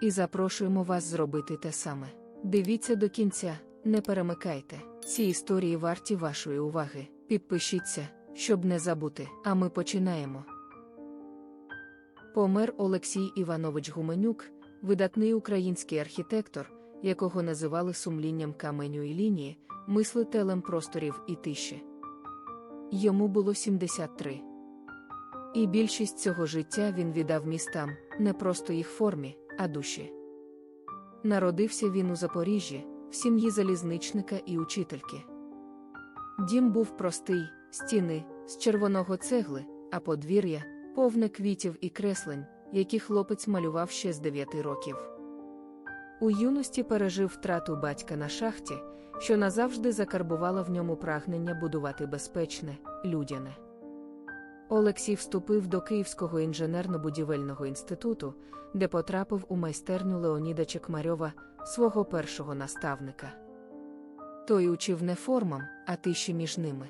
і запрошуємо вас зробити те саме. Дивіться до кінця, не перемикайте. Ці історії варті вашої уваги. Підпишіться, щоб не забути. А ми починаємо. Помер Олексій Іванович Гуменюк, видатний український архітектор, якого називали сумлінням каменю і лінії, мислителем просторів і тиші. Йому було 73. І більшість цього життя він віддав містам, не просто їх формі, а душі. Народився він у Запоріжжі, в сім'ї залізничника і учительки. Дім був простий, стіни, з червоного цегли, а подвір'я повне квітів і креслень, які хлопець малював ще з 9 років. У юності пережив втрату батька на шахті, що назавжди закарбувала в ньому прагнення будувати безпечне, людяне. Олексій вступив до Київського інженерно-будівельного інституту, де потрапив у майстерню Леоніда Чекмарьова, свого першого наставника. Той учив не формам, а тиші між ними.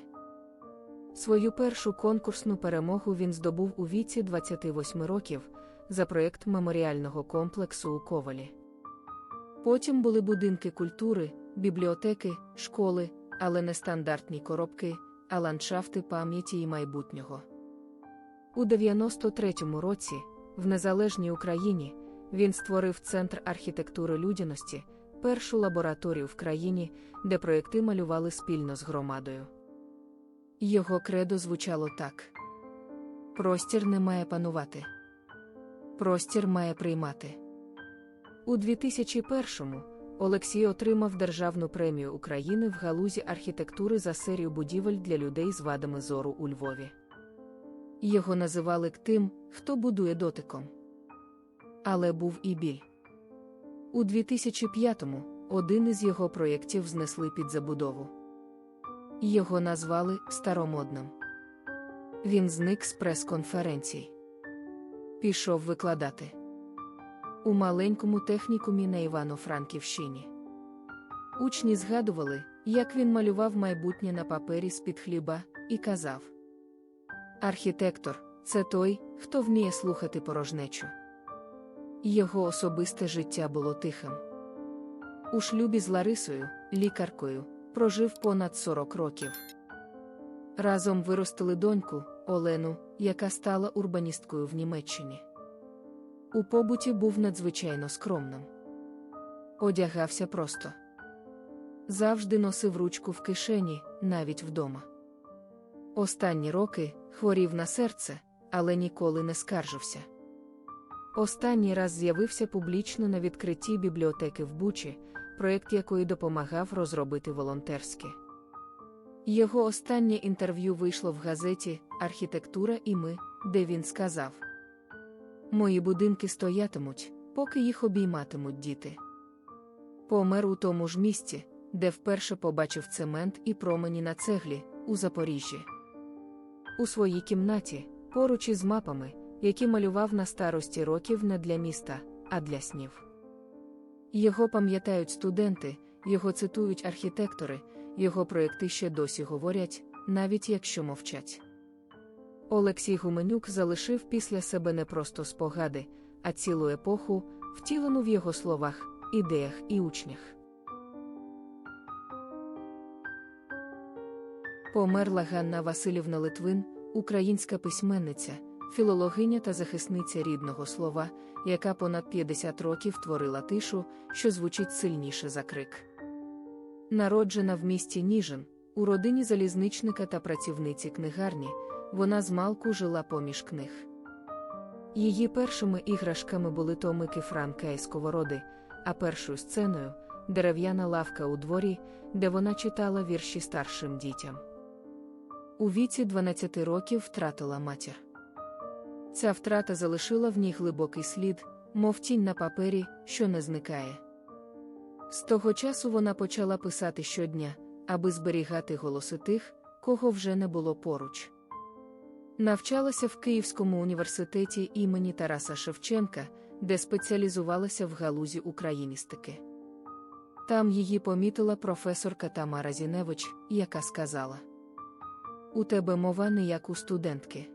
Свою першу конкурсну перемогу він здобув у віці 28 років за проєкт меморіального комплексу у Ковалі. Потім були будинки культури, бібліотеки, школи, але не стандартні коробки, а ландшафти пам'яті і майбутнього. У 93-му році, в незалежній Україні, він створив Центр архітектури людяності, першу лабораторію в країні, де проєкти малювали спільно з громадою. Його кредо звучало так: Простір не має панувати. Простір має приймати. У 2001-му Олексій отримав Державну премію України в галузі архітектури за серію будівель для людей з вадами зору у Львові. Його називали тим, хто будує дотиком. Але був і біль. У 2005-му один із його проєктів знесли під забудову. Його назвали старомодним. Він зник з прес-конференцій. Пішов викладати у маленькому технікумі на Івано-Франківщині. Учні згадували, як він малював майбутнє на папері з-під хліба, і казав: Архітектор це той, хто вміє слухати порожнечу. Його особисте життя було тихим. У шлюбі з Ларисою, лікаркою, прожив понад 40 років. Разом виростили доньку Олену, яка стала урбаністкою в Німеччині. У побуті був надзвичайно скромним. Одягався просто. Завжди носив ручку в кишені, навіть вдома. Останні роки хворів на серце, але ніколи не скаржився. Останній раз з'явився публічно на відкритті бібліотеки в Бучі, проєкт якої допомагав розробити волонтерське. Його останнє інтерв'ю вийшло в газеті Архітектура і ми, де він сказав: Мої будинки стоятимуть, поки їх обійматимуть діти. Помер у тому ж місці, де вперше побачив цемент і промені на цеглі у Запоріжжі. У своїй кімнаті, поруч із мапами, які малював на старості років не для міста, а для снів. Його пам'ятають студенти, його цитують архітектори, його проєкти ще досі говорять, навіть якщо мовчать. Олексій Гуменюк залишив після себе не просто спогади, а цілу епоху, втілену в його словах, ідеях і учнях. Померла Ганна Васильівна Литвин, українська письменниця, філологиня та захисниця рідного слова, яка понад 50 років творила тишу, що звучить сильніше за крик. Народжена в місті Ніжин, у родині залізничника та працівниці книгарні, вона змалку жила поміж книг. Її першими іграшками були томики Франка і Сковороди, а першою сценою дерев'яна лавка у дворі, де вона читала вірші старшим дітям. У віці 12 років втратила матір. Ця втрата залишила в ній глибокий слід, мов тінь на папері, що не зникає. З того часу вона почала писати щодня, аби зберігати голоси тих, кого вже не було поруч. Навчалася в Київському університеті імені Тараса Шевченка, де спеціалізувалася в галузі україністики. Там її помітила професорка Тамара Зіневич, яка сказала: У тебе мова не як у студентки.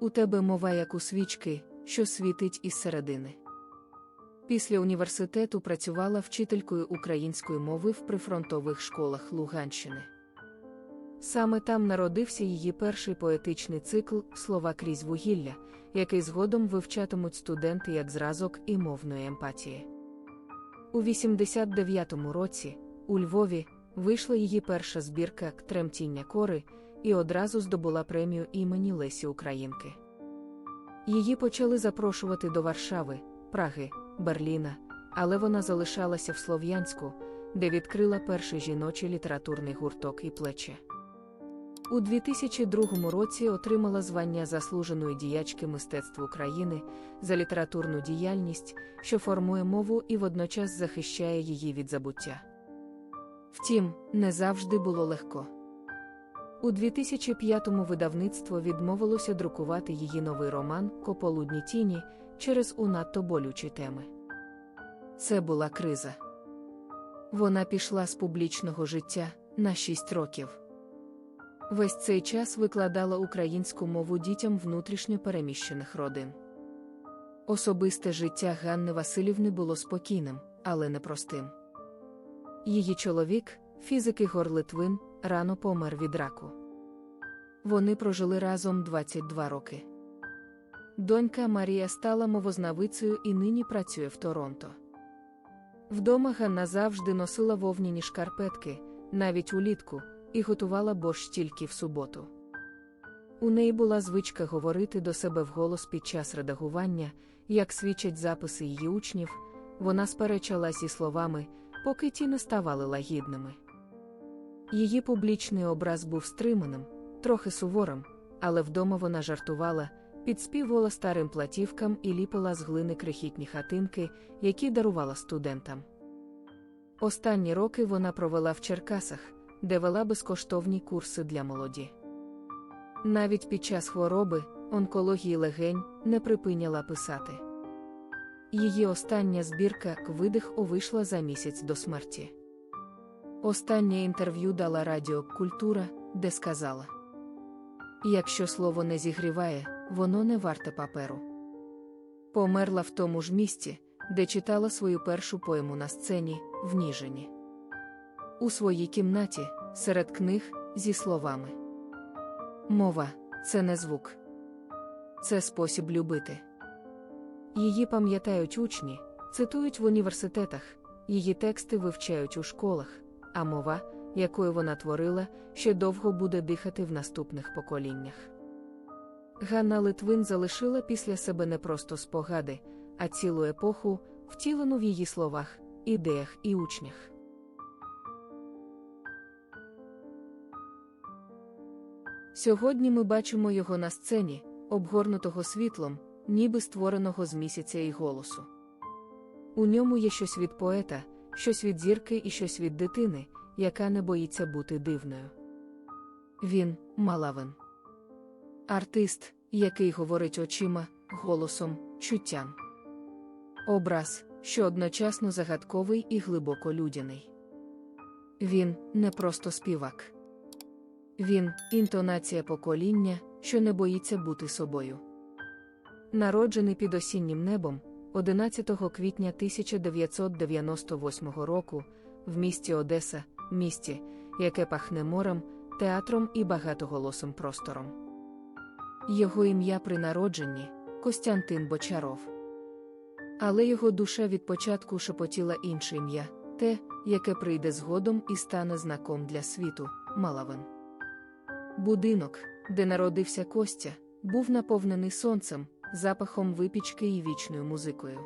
У тебе мова як у свічки, що світить із середини. Після університету працювала вчителькою української мови в прифронтових школах Луганщини. Саме там народився її перший поетичний цикл Слова крізь вугілля, який згодом вивчатимуть студенти як зразок і мовної емпатії. У 89-му році, у Львові, вийшла її перша збірка Тремтіння кори і одразу здобула премію імені Лесі Українки. Її почали запрошувати до Варшави, Праги, Берліна, але вона залишалася в Слов'янську, де відкрила перший жіночий літературний гурток і плече. У 2002 році отримала звання заслуженої діячки мистецтв України за літературну діяльність, що формує мову і водночас захищає її від забуття. Втім, не завжди було легко. У 2005-му видавництво відмовилося друкувати її новий роман Кополудні тіні через унадто болючі теми. Це була криза. Вона пішла з публічного життя на 6 років. Весь цей час викладала українську мову дітям внутрішньо переміщених родин. Особисте життя Ганни Васильівни було спокійним, але непростим. Її чоловік, фізик Ігор Литвин, рано помер від раку. Вони прожили разом 22 роки. Донька Марія стала мовознавицею і нині працює в Торонто. Вдома Ганна завжди носила вовняні шкарпетки, навіть улітку, і готувала борщ тільки в суботу. У неї була звичка говорити до себе вголос під час редагування, як свідчать записи її учнів, вона сперечалась зі словами, поки ті не ставали лагідними. Її публічний образ був стриманим, трохи суворим, але вдома вона жартувала, підспівувала старим платівкам і ліпила з глини крихітні хатинки, які дарувала студентам. Останні роки вона провела в Черкасах, де вела безкоштовні курси для молоді. Навіть під час хвороби, онкології легень, не припиняла писати. Її остання збірка Видих вийшла за місяць до смерті. Останнє інтерв'ю дала Радіо Культура, де сказала: Якщо слово не зігріває, воно не варте паперу. Померла в тому ж місці, де читала свою першу поему на сцені, в Ніжині. У своїй кімнаті, серед книг, зі словами. Мова це не звук, це спосіб любити. Її пам'ятають учні, цитують в університетах, її тексти вивчають у школах, а мова, якою вона творила, ще довго буде дихати в наступних поколіннях. Ганна Литвин залишила після себе не просто спогади, а цілу епоху, втілену в її словах, ідеях і учнях. Сьогодні ми бачимо його на сцені, обгорнутого світлом, ніби створеного з місяця і голосу. У ньому є щось від поета, щось від зірки і щось від дитини, яка не боїться бути дивною. Він малавин. Артист, який говорить очима, голосом, чуттям. Образ, що одночасно загадковий і глибоко людяний. Він не просто співак. Він інтонація покоління, що не боїться бути собою. Народжений під осіннім небом 11 квітня 1998 року в місті Одеса, місті, яке пахне морем, театром і багатоголосим простором. Його ім'я при народженні Костянтин Бочаров. Але його душа від початку шепотіла інше ім'я, те, яке прийде згодом і стане знаком для світу Малавин. Будинок, де народився Костя, був наповнений сонцем, запахом випічки і вічною музикою.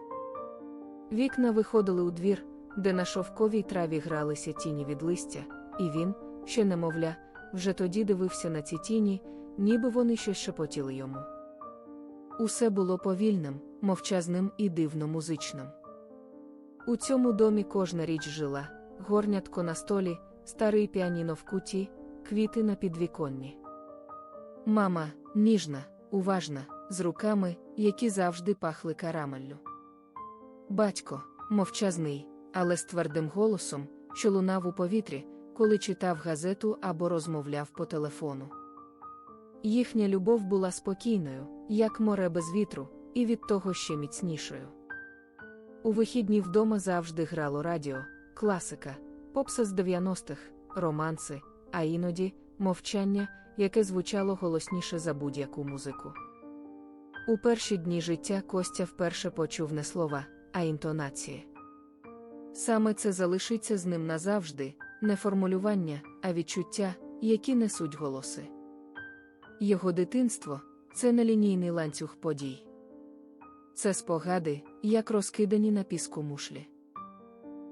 Вікна виходили у двір, де на шовковій траві гралися тіні від листя, і він, ще немовля, вже тоді дивився на ці тіні, ніби вони щось шепотіли йому. Усе було повільним, мовчазним і дивно музичним. У цьому домі кожна річ жила, горнятко на столі, старий піаніно в куті, квіти на підвіконні. Мама, ніжна, уважна, з руками, які завжди пахли карамеллю. Батько, мовчазний, але з твердим голосом, що лунав у повітрі, коли читав газету або розмовляв по телефону. Їхня любов була спокійною, як море без вітру, і від того ще міцнішою. У вихідні вдома завжди грало радіо, класика, попса з 90-х, романси, а іноді мовчання, яке звучало голосніше за будь-яку музику. У перші дні життя Костя вперше почув не слова, а інтонації. Саме це залишиться з ним назавжди, не формулювання, а відчуття, які несуть голоси. Його дитинство це нелінійний ланцюг подій. Це спогади, як розкидані на піску мушлі.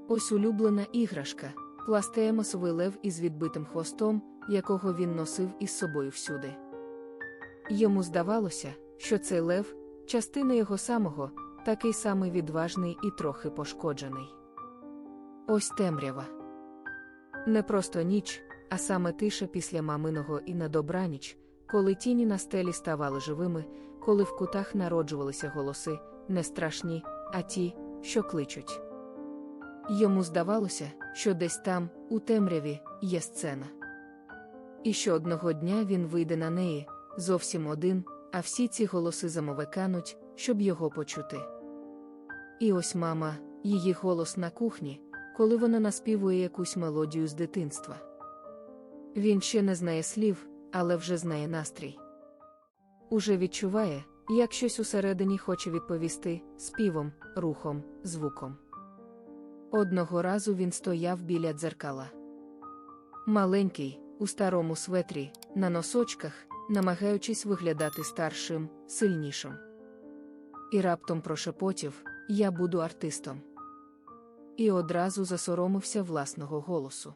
Ось улюблена іграшка, пластеемасовий лев із відбитим хвостом, якого він носив із собою всюди. Йому здавалося, що цей лев частина його самого, такий самий відважний і трохи пошкоджений. Ось темрява. Не просто ніч, а саме тиша після маминого і на добраніч, коли тіні на стелі ставали живими, коли в кутах народжувалися голоси, не страшні, а ті, що кличуть. Йому здавалося, що десь там, у темряві, є сцена. І що одного дня він вийде на неї, зовсім один, а всі ці голоси замовикануть, щоб його почути. І ось мама, її голос на кухні, коли вона наспівує якусь мелодію з дитинства. Він ще не знає слів, але вже знає настрій. Уже відчуває, як щось усередині хоче відповісти співом, рухом, звуком. Одного разу він стояв біля дзеркала. Маленький, у старому светрі, на носочках, намагаючись виглядати старшим, сильнішим. І раптом прошепотів Я буду артистом. І одразу засоромився власного голосу.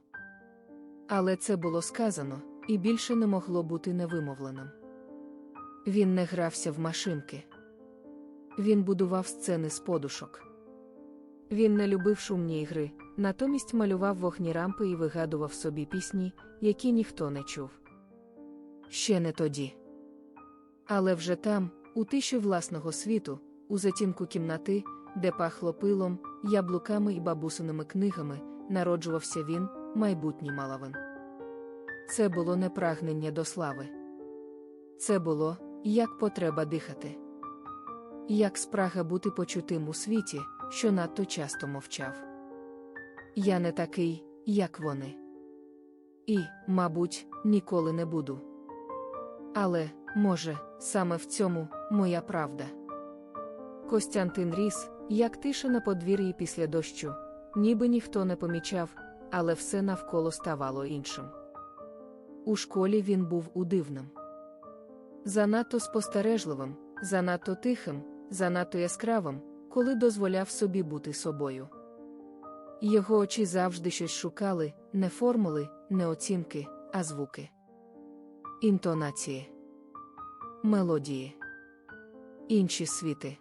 Але це було сказано, і більше не могло бути невимовленим. Він не грався в машинки. Він будував сцени з подушок. Він не любив шумні ігри, натомість малював вогні рампи і вигадував собі пісні, які ніхто не чув. Ще не тоді. Але вже там, у тиші власного світу, у затінку кімнати, де пахло пилом, яблуками і бабусиними книгами, народжувався він, майбутній малавин. Це було не прагнення до слави. Це було як потреба дихати, як спрага бути почутим у світі, що надто часто мовчав. Я не такий, як вони. І, мабуть, ніколи не буду. Але, може, саме в цьому моя правда. Костянтин ріс, як тиша на подвір'ї після дощу, ніби ніхто не помічав, але все навколо ставало іншим. У школі він був удивним. Занадто спостережливим, занадто тихим, занадто яскравим, коли дозволяв собі бути собою. Його очі завжди щось шукали не формули, не оцінки, а звуки. Інтонації, мелодії, інші світи.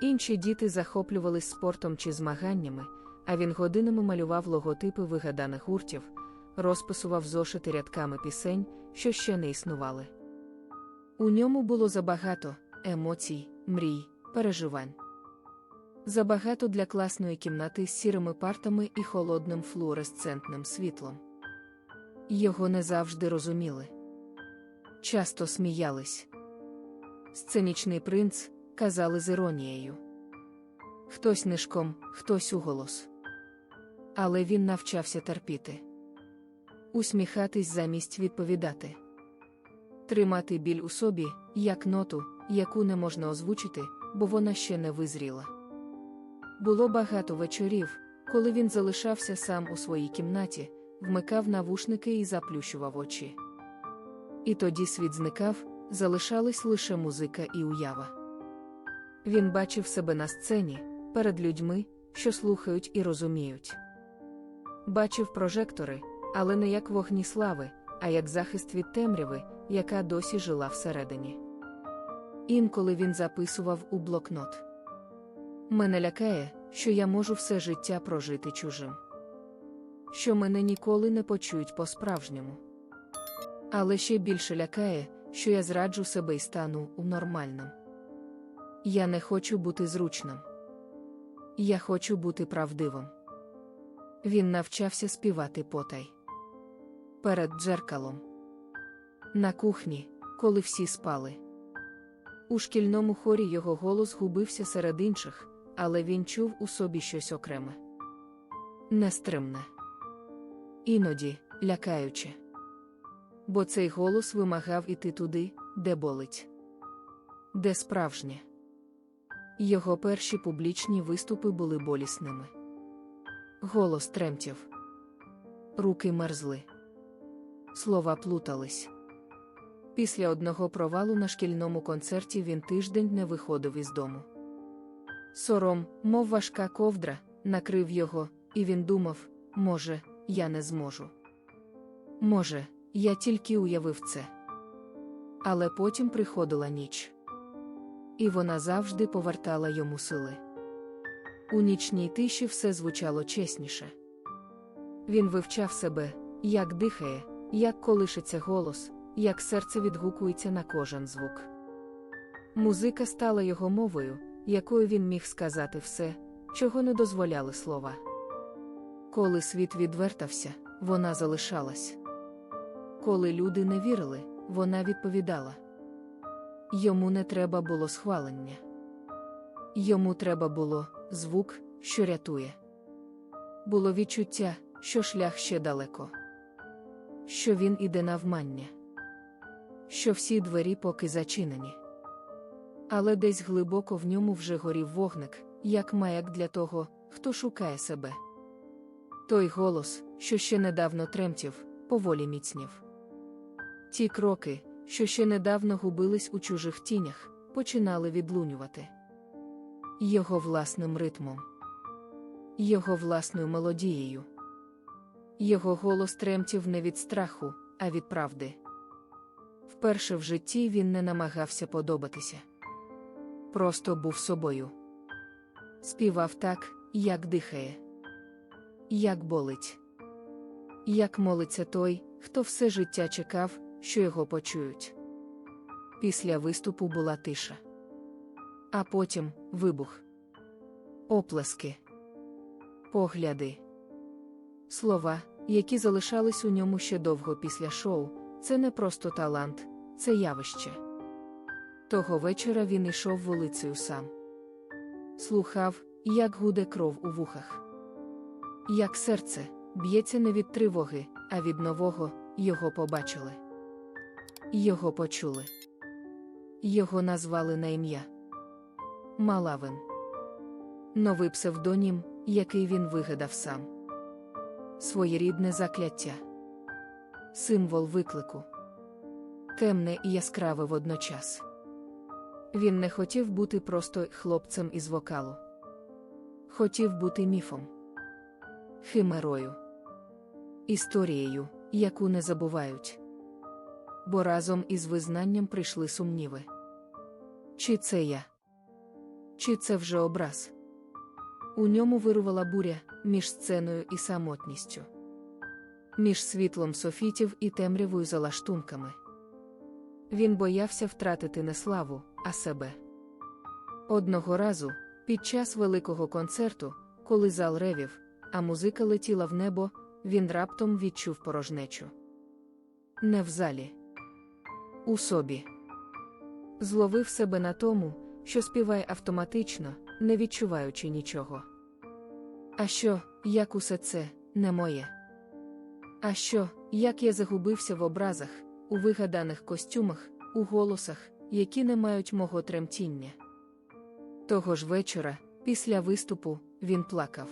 Інші діти захоплювались спортом чи змаганнями, а він годинами малював логотипи вигаданих гуртів, розписував зошити рядками пісень, що ще не існували. У ньому було забагато емоцій, мрій, переживань. Забагато для класної кімнати з сірими партами і холодним флуоресцентним світлом. Його не завжди розуміли. Часто сміялись. Сценічний принц казали з іронією. Хтось нишком, хтось уголос. Але він навчався терпіти, усміхатись замість відповідати, тримати біль у собі, як ноту, яку не можна озвучити, бо вона ще не визріла. Було багато вечорів, коли він залишався сам у своїй кімнаті, вмикав навушники і заплющував очі. І тоді світ зникав, залишались лише музика і уява. Він бачив себе на сцені, перед людьми, що слухають і розуміють. Бачив прожектори, але не як вогні слави, а як захист від темряви, яка досі жила всередині. Інколи він записував у блокнот. Мене лякає, що я можу все життя прожити чужим. Що мене ніколи не почують по-справжньому. Але ще більше лякає, що я зраджу себе і стану у нормальним. Я не хочу бути зручним. Я хочу бути правдивим. Він навчався співати потай. Перед дзеркалом. На кухні, коли всі спали. У шкільному хорі його голос губився серед інших, але він чув у собі щось окреме. Нестримне. Іноді лякаюче. Бо цей голос вимагав іти туди, де болить. Де справжнє. Його перші публічні виступи були болісними. Голос тремтів. Руки мерзли. Слова плутались. Після одного провалу на шкільному концерті він тиждень не виходив із дому. Сором, мов важка ковдра, накрив його, і він думав: може, я не зможу. Може, я тільки уявив це. Але потім приходила ніч. І вона завжди повертала йому сили. У нічній тиші все звучало чесніше. Він вивчав себе, як дихає, як колишиться голос, як серце відгукується на кожен звук. Музика стала його мовою, якою він міг сказати все, чого не дозволяли слова. Коли світ відвертався, вона залишалась. Коли люди не вірили, вона відповідала. Йому не треба було схвалення. Йому треба було звук, що рятує. Було відчуття, що шлях ще далеко, що він іде навмання, що всі двері поки зачинені. Але десь глибоко в ньому вже горів вогник, як маяк для того, хто шукає себе. Той голос, що ще недавно тремтів, поволі міцнів. Ті кроки, що ще недавно губились у чужих тінях, починали відлунювати його власним ритмом, його власною мелодією. Його голос тремтів не від страху, а від правди. Вперше в житті він не намагався подобатися. Просто був собою. Співав так, як дихає, як болить, як молиться той, хто все життя чекав, що його почують. Після виступу була тиша. А потім вибух. Оплески, погляди, слова, які залишались у ньому ще довго після шоу, це не просто талант, це явище. Того вечора він ішов вулицею сам. Слухав, як гуде кров у вухах. Як серце б'ється не від тривоги, а від нового його побачили. Його почули. Його назвали на ім'я. Малавин. Новий псевдонім, який він вигадав сам. Своєрідне закляття. Символ виклику. Темне і яскраве водночас. Він не хотів бути просто хлопцем із вокалу. Хотів бути міфом, химерою, історією, яку не забувають. Бо разом із визнанням прийшли сумніви. Чи це я? Чи це вже образ? У ньому вирувала буря між сценою і самотністю, між світлом софітів і темрявою за лаштунками. Він боявся втратити не славу, а себе. Одного разу, під час великого концерту, коли зал ревів, а музика летіла в небо, він раптом відчув порожнечу. Не в залі, у собі. Зловив себе на тому, що співає автоматично, не відчуваючи нічого. А що, як усе це, не моє? А що, як я загубився в образах, у вигаданих костюмах, у голосах, які не мають мого тремтіння? Того ж вечора, після виступу, він плакав.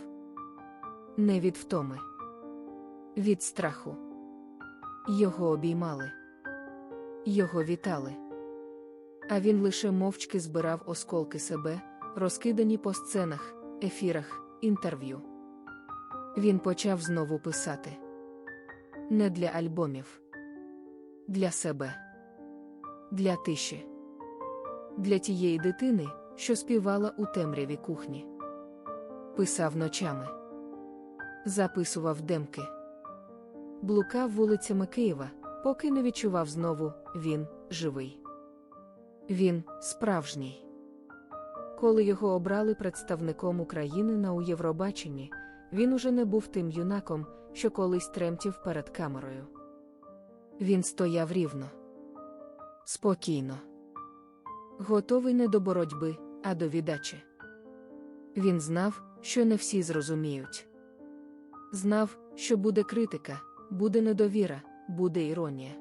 Не від втоми, від страху. Його обіймали, його вітали. А він лише мовчки збирав осколки себе, розкидані по сценах, ефірах, інтерв'ю. Він почав знову писати не для альбомів, для себе, для тиші, для тієї дитини, що співала у темряві кухні. писав ночами, записував демки, блукав вулицями Києва, поки не відчував знову він живий. Він справжній. Коли його обрали представником України на Євробаченні, він уже не був тим юнаком, що колись тремтів перед камерою. Він стояв рівно, спокійно, готовий не до боротьби, а до віддачі. Він знав, що не всі зрозуміють. Знав, що буде критика, буде недовіра, буде іронія.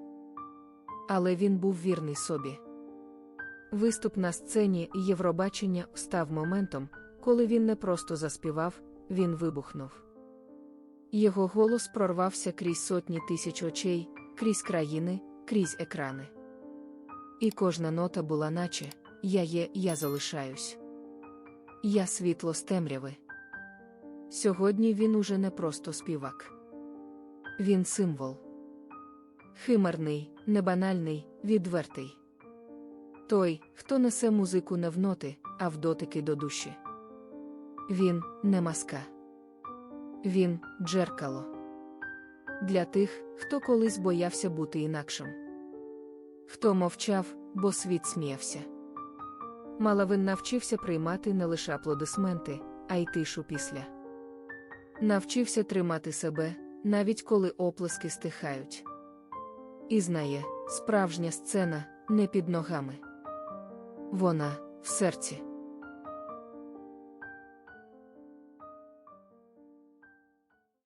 Але він був вірний собі. Виступ на сцені Євробачення став моментом, коли він не просто заспівав, він вибухнув. Його голос прорвався крізь сотні тисяч очей, крізь країни, крізь екрани. І кожна нота була наче Я є, я залишаюсь. Я світло з темряви. Сьогодні він уже не просто співак. Він символ. Химерний, небанальний, відвертий. Той, хто несе музику не в ноти, а в дотики до душі. Він не маска. Він джеркало. Для тих, хто колись боявся бути інакшим. Хто мовчав, бо світ сміявся. Малавин навчився приймати не лише аплодисменти, а й тишу після. Навчився тримати себе, навіть коли оплески стихають. І знає, справжня сцена не під ногами. Вона в серці.